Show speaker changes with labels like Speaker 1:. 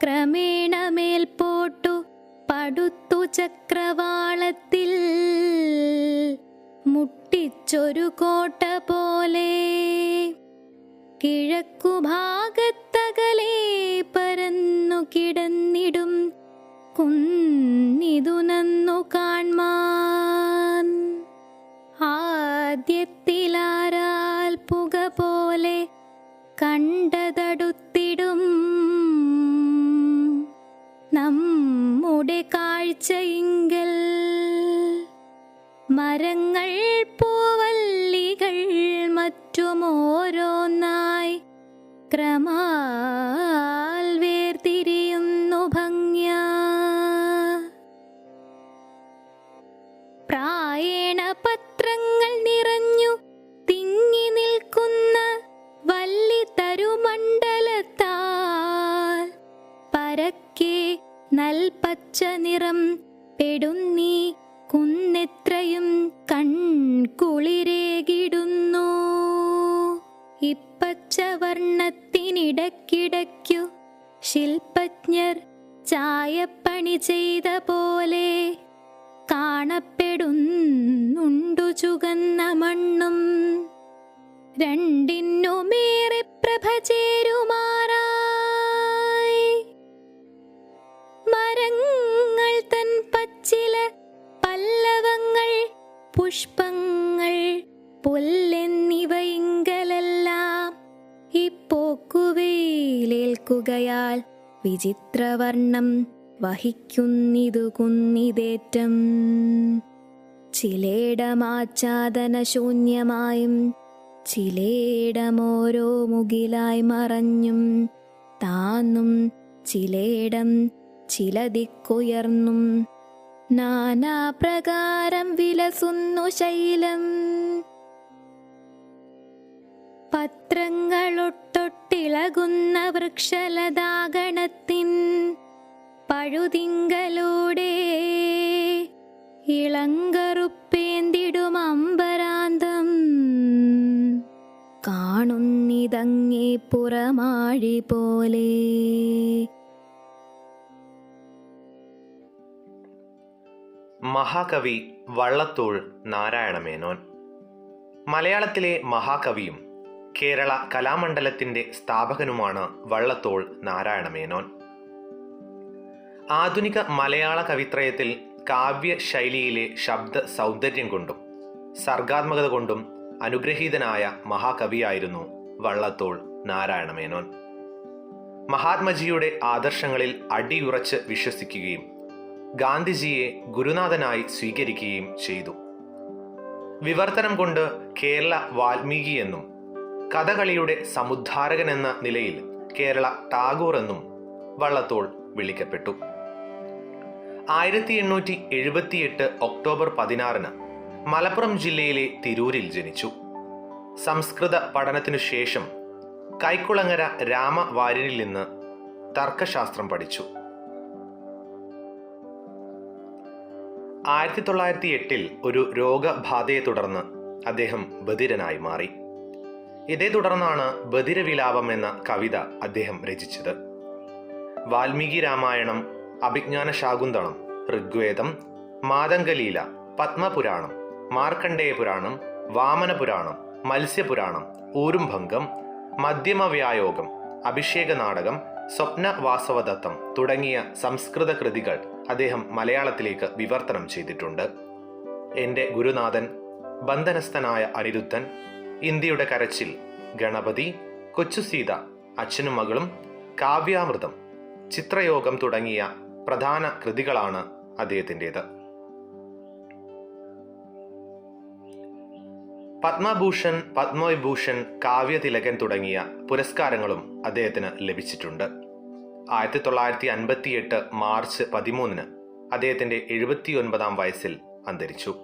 Speaker 1: ക്രമേണ മേൽപോട്ടു പടുത്തു ചക്രവാളത്തിൽ. മുട്ടിച്ചൊരു കോട്ട പോലെ കിഴക്കു ഭാഗത്തകലെ പരന്നു കിടന്നിടും കുന്നിതു നന്നു കാൺമാൻ ആദ്യത്തിലാരാൽ പുക പോലെ കണ്ടതടുത്തിടും കാഴ്ചയിങ്കൽ മരങ്ങൾ പൂവല്ലികൾ മറ്റുമോരോന്നായി ക്രമാൽ വേർതിരിയുന്നു ഭംഗ്യ. പ്രായേണ പത്രങ്ങൾ നിറഞ്ഞു തിങ്ങി നിൽക്കുന്ന വല്ലി തരുമണ്ഡലത്താൽ പരക്കെ നൽപച്ച നിറം പെടുന്നീ കുന്നെത്രയും കൺകുളിരേകിടുന്നു. ഇപ്പച്ച വർണത്തിനിടക്കിടയ്ക്കു ശില്പജ്ഞർ ചായപ്പണി ചെയ്ത പോലെ കാണപ്പെടുന്നുണ്ടു ചുകന്ന മണ്ണും. പുഷ്പങ്ങൾ പുല്ലെന്നിവയിങ്കലെല്ലാം ഇപ്പോക്കുവേലേൽക്കുകയാൽ വിചിത്രവർണം വഹിക്കുന്നിതു കുന്നിതേറ്റം. ചിലേടമാച്ഛാദന ശൂന്യമായും ചിലേടമോരോ മുകിലായി മറഞ്ഞും താന്നും ചിലേടം ചില ദിക്കുയർന്നും നാനാപ്രകാരം വിലസുന്നു ശൈലം. പത്രങ്ങളൊട്ടൊട്ടിളകുന്ന വൃക്ഷലതാഗണത്തിൻ പഴുതിങ്കലൂടെ ഇളങ്കറുപ്പേന്തിടും അമ്പരാന്തം. കാണുന്നിതങ്ങേ പുറമാഴി പോലെ
Speaker 2: മഹാകവി വള്ളത്തോൾ നാരായണമേനോൻ. മലയാളത്തിലെ മഹാകവിയും കേരള കലാമണ്ഡലത്തിന്റെ സ്ഥാപകനുമാണ് വള്ളത്തോൾ നാരായണമേനോൻ. ആധുനിക മലയാള കവിത്രയത്തിൽ കാവ്യ ശൈലിയിലെ ശബ്ദ സൗന്ദര്യം കൊണ്ടും സർഗാത്മകത കൊണ്ടും അനുഗ്രഹീതനായ മഹാകവിയായിരുന്നു വള്ളത്തോൾ നാരായണമേനോൻ. മഹാത്മജിയുടെ ആദർശങ്ങളിൽ അടിയുറച്ച് വിശ്വസിക്കുകയും ഗാന്ധിജിയെ ഗുരുനാഥനായി സ്വീകരിക്കുകയും ചെയ്തു. വിവർത്തനം കൊണ്ട് കേരള വാൽമീകി എന്നും കഥകളിയുടെ സമുദ്ധാരകൻ എന്ന നിലയിൽ കേരള ടാഗോർ എന്നും വള്ളത്തോൾ വിളിക്കപ്പെട്ടു. ആയിരത്തി എണ്ണൂറ്റി എഴുപത്തിയെട്ട് ഒക്ടോബർ പതിനാറിന് മലപ്പുറം ജില്ലയിലെ തിരൂരിൽ ജനിച്ചു. സംസ്കൃത പഠനത്തിനു ശേഷം കൈക്കുളങ്ങര രാമവാര്യനിൽ നിന്ന് തർക്കശാസ്ത്രം പഠിച്ചു. ആയിരത്തി തൊള്ളായിരത്തി എട്ടിൽ ഒരു രോഗബാധയെ തുടർന്ന് അദ്ദേഹം ബധിരനായി മാറി. ഇതേ തുടർന്നാണ് ബധിരവിലാപം എന്ന കവിത അദ്ദേഹം രചിച്ചത്. വാൽമീകി രാമായണം അഭിജ്ഞാന ശാകുന്തളം ഋഗ്വേദം മാതംഗലീല പത്മപുരാണം മാർക്കണ്ഡേയ പുരാണം വാമന പുരാണം മത്സ്യപുരാണം ഊരുംഭംഗം മധ്യമവ്യായോഗം അഭിഷേക നാടകം സ്വപ്ന വാസവദത്തം തുടങ്ങിയ സംസ്കൃത കൃതികൾ അദ്ദേഹം മലയാളത്തിലേക്ക് വിവർത്തനം ചെയ്തിട്ടുണ്ട്. എന്റെ ഗുരുനാഥൻ ബന്ധനസ്ഥനായ അനിരുദ്ധൻ ഇന്ത്യയുടെ കരച്ചിൽ ഗണപതി കൊച്ചു സീത അച്ഛനും മകളും കാവ്യാമൃതം ചിത്രയോഗം തുടങ്ങിയ പ്രധാന കൃതികളാണ് അദ്ദേഹത്തിന്റെത്. പത്മഭൂഷൺ പത്മവിഭൂഷൺ കാവ്യതിലകൻ തുടങ്ങിയ പുരസ്കാരങ്ങളും അദ്ദേഹത്തിന് ലഭിച്ചിട്ടുണ്ട്. ആയിരത്തി തൊള്ളായിരത്തി അൻപത്തിയെട്ട് മാർച്ച് പതിമൂന്നിന് അദ്ദേഹത്തിന്റെ എഴുപത്തിയൊൻപതാം വയസ്സിൽ അന്തരിച്ചു.